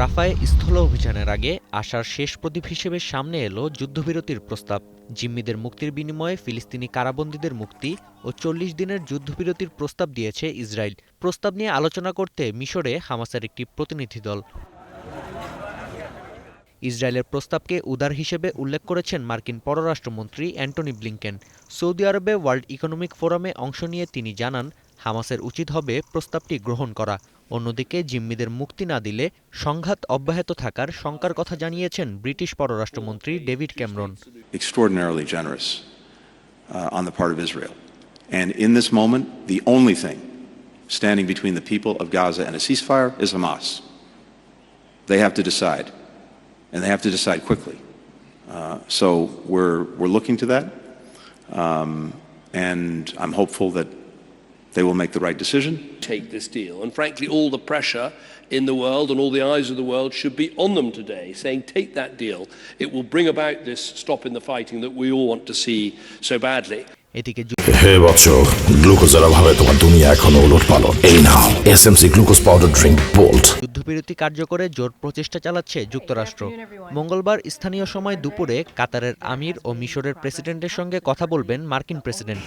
রাফায় স্থল অভিযানের আগে আশার শেষ প্রদীপ হিসেবে সামনে এলো যুদ্ধবিরতির প্রস্তাব। জিম্মিদের মুক্তির বিনিময়ে ফিলিস্তিনি কারাবন্দীদের মুক্তি ও চল্লিশ দিনের যুদ্ধবিরতির প্রস্তাব দিয়েছে ইসরায়েল। প্রস্তাব নিয়ে আলোচনা করতে মিশরে হামাসের একটি প্রতিনিধি দল। ইসরায়েলের প্রস্তাবকে উদার হিসেবে উল্লেখ করেছেন মার্কিন পররাষ্ট্রমন্ত্রী অ্যান্টনি ব্লিংকেন। সৌদি আরবে ওয়ার্ল্ড ইকোনমিক ফোরামে অংশ নিয়ে তিনি জানান, হামাসের উচিত হবে প্রস্তাবটি গ্রহণ করা। অন্যদিকে জিম্মিদের মুক্তি না দিলে সংঘাত অব্যাহত থাকার শঙ্কার কথা জানিয়েছেন ব্রিটিশ পররাষ্ট্রমন্ত্রী David Cameron uh, on the part of Israel. And in this moment, the only thing standing between the people of Gaza and a ceasefire is Hamas. They have to decide, and they have to decide quickly. Uh, so we're, we're looking to that, um, and I'm hopeful that they will make the right decision. take this deal. And frankly, all the pressure in the world and all the eyes of the world should be on them today, saying, take that deal. It will bring about this stop in the fighting that we all want to see so badly. এদিকে হে বৎস গ্লুকোজের অভাবে তোমার দুনিয়া এখনও ওলট পালন এই নাও SMC glucose powder drink Bolt যুদ্ধবিরতি কার্যকরে জোর প্রচেষ্টা চালাচ্ছে যুক্তরাষ্ট্র মঙ্গলবার স্থানীয় সময় দুপুরে কাতারের আমির ও মিশরের প্রেসিডেন্টের সঙ্গে কথা বলবেন মার্কিন প্রেসিডেন্ট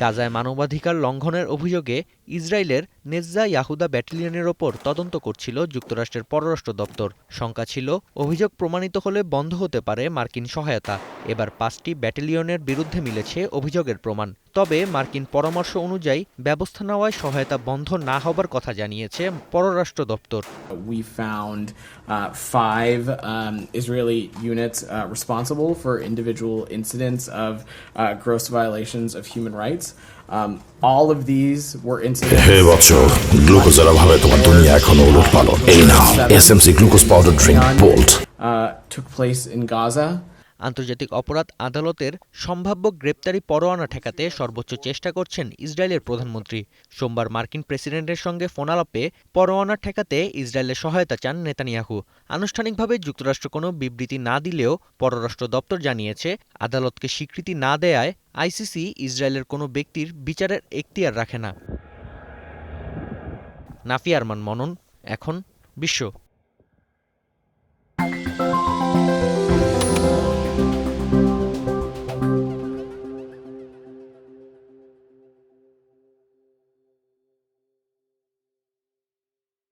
গাজায় মানবাধিকার লঙ্ঘনের অভিযোগে ইসরায়েলের নেজ্জা ইয়াহুদা ব্যাটালিয়নের ওপর তদন্ত করছিল যুক্তরাষ্ট্রের পররাষ্ট্র দপ্তর। শঙ্কা ছিল অভিযোগ প্রমাণিত হলে বন্ধ হতে পারে মার্কিন সহায়তা। এবার পাঁচটি ব্যাটালিয়নের বিরুদ্ধে মিলেছে অভিযোগের প্রমাণ। তবে মার্কিন পরামর্শ অনুযায়ী ব্যবস্থা নেওয়ায় সহায়তা বন্ধ না হবার কথা জানিয়েছে পররাষ্ট্র দপ্তর। We found uh, five um, Israeli units uh, responsible for individual incidents of uh. Um, all of these were incidents. হে বৎস গ্লুকোজের অভাবে তোমার দুনিয়া এখনও ওলট পালন এই নাও SMC glucose powder drink Bolt Uh, took place in Gaza. আন্তর্জাতিক অপরাধ আদালতের সম্ভাব্য গ্রেপ্তারি পরোয়ানা ঠেকাতে সর্বোচ্চ চেষ্টা করছেন ইসরায়েলের প্রধানমন্ত্রী। সোমবার মার্কিন প্রেসিডেন্টের সঙ্গে ফোনালাপে পরোয়ানা ঠেকাতে ইসরায়েলের সহায়তা চান নেতানিয়াহু। আনুষ্ঠানিকভাবে যুক্তরাষ্ট্র কোনো বিবৃতি না দিলেও পররাষ্ট্র দপ্তর জানিয়েছে, আদালতকে স্বীকৃতি না দেয়ায় আইসিসি ইসরায়েলের কোনো ব্যক্তির বিচারের এখতিয়ার রাখে না। নাফি আরমান মনন, এখন বিশ্ব।